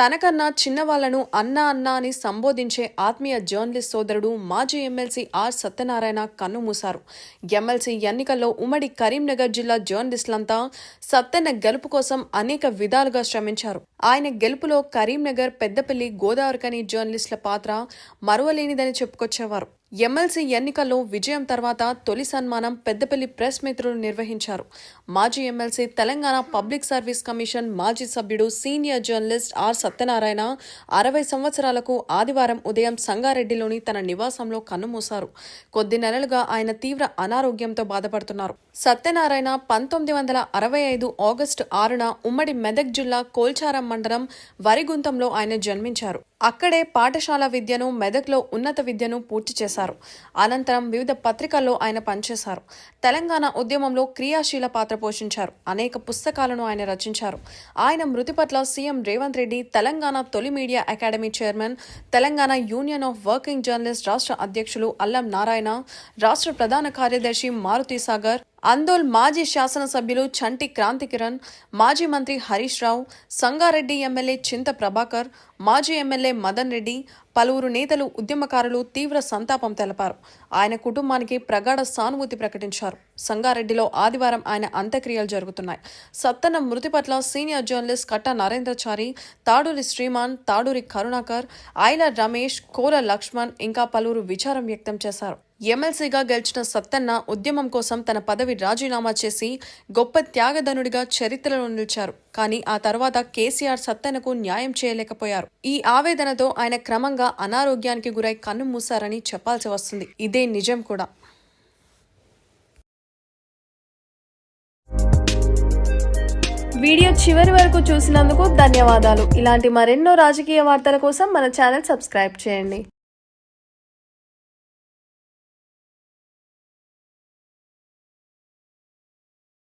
తనకన్నా చిన్నవాళ్ళను అన్న అన్న అని సంబోధించే ఆత్మీయ జర్నలిస్ట్ సోదరుడు మాజీ ఎమ్మెల్సీ ఆర్ సత్యనారాయణ కన్నుమూశారు ఎమ్మెల్సీ ఎన్నికల్లో ఉమ్మడి కరీంనగర్ జిల్లా జర్నలిస్టులంతా సత్తెన్న గెలుపు కోసం అనేక విధాలుగా శ్రమించారు. ఆయన గెలుపులో కరీంనగర్ పెద్దపల్లి గోదావరికని జర్నలిస్టుల పాత్ర మరువలేనిదని చెప్పుకొచ్చేవారు. ఎమ్మెల్సీ ఎన్నికల్లో విజయం తర్వాత తొలి సన్మానం పెద్దపల్లి ప్రెస్ మిత్రులు నిర్వహించారు. మాజీ MLC Telangana public service commission మాజీ సభ్యుడు సీనియర్ జర్నలిస్ట్ ఆర్ సత్యనారాయణ అరవై సంవత్సరాలకు ఆదివారం ఉదయం సంగారెడ్డిలోని తన నివాసంలో కన్నుమూశారు. కొద్ది నెలలుగా ఆయన తీవ్ర అనారోగ్యంతో బాధపడుతున్నారు. సత్యనారాయణ పంతొమ్మిది వందల అరవై ఐదు ఆగస్టు ఆరున ఉమ్మడి మెదక్ జిల్లా కోల్చారం మండలం వరిగుంతంలో ఆయన జన్మించారు. అక్కడే పాఠశాల విద్యను మెదక్లో ఉన్నత విద్యను పూర్తి చేశారు. అనంతరం వివిధ పత్రికల్లో ఆయన పనిచేశారు. తెలంగాణ ఉద్యమంలో క్రియాశీల పాత్ర పోషించారు. అనేక పుస్తకాలను ఆయన రచించారు. ఆయన మృతి పట్ల సీఎం రేవంత్ రెడ్డి తెలంగాణ తొలి media academy chairman Telangana union of working journalist రాష్ట్ర అధ్యక్షులు అల్లం నారాయణ రాష్ట్ర ప్రధాన కార్యదర్శి మారుతి సాగర్ అందోల్ మాజీ శాసనసభ్యులు చంటి క్రాంతికిరణ్ మాజీ మంత్రి హరీష్ రావు సంగారెడ్డి ఎమ్మెల్యే చింత ప్రభాకర్ మాజీ ఎమ్మెల్యే మదన్ రెడ్డి పలువురు నేతలు ఉద్యమకారులు తీవ్ర సంతాపం తెలిపారు. ఆయన కుటుంబానికి ప్రగాఢ సానుభూతి ప్రకటించారు. సంగారెడ్డిలో ఆదివారం ఆయన అంత్యక్రియలు జరుగుతున్నాయి. సత్తన్న మృతి పట్ల సీనియర్ జర్నలిస్ట్ కట్ట నరేంద్రచారి తాడూరి శ్రీమాన్ తాడూరి కరుణాకర్ ఐల రమేష్ కోర లక్ష్మణ్ ఇంకా పలువురు విచారం వ్యక్తం చేశారు. ఎమ్మెల్సీగా గెలిచిన సత్తన్న ఉద్యమం కోసం తన పదవి రాజీనామా చేసి గొప్ప త్యాగధనుడిగా చరిత్రలో నిలిచారు. కానీ ఆ తర్వాత కేసీఆర్ సత్తన్నకు న్యాయం చేయలేకపోయారు. ఈ ఆవేదనతో ఆయన క్రమంగా అనారోగ్యానికి గురై కన్ను మూశారని చెప్పాల్సి వస్తుంది. ఇదే నిజం కూడా. వీడియో చివరి వరకు చూసినందుకు ధన్యవాదాలు. ఇలాంటి మరెన్నో రాజకీయ వార్తల కోసం మన ఛానల్ సబ్స్క్రైబ్ చేయండి.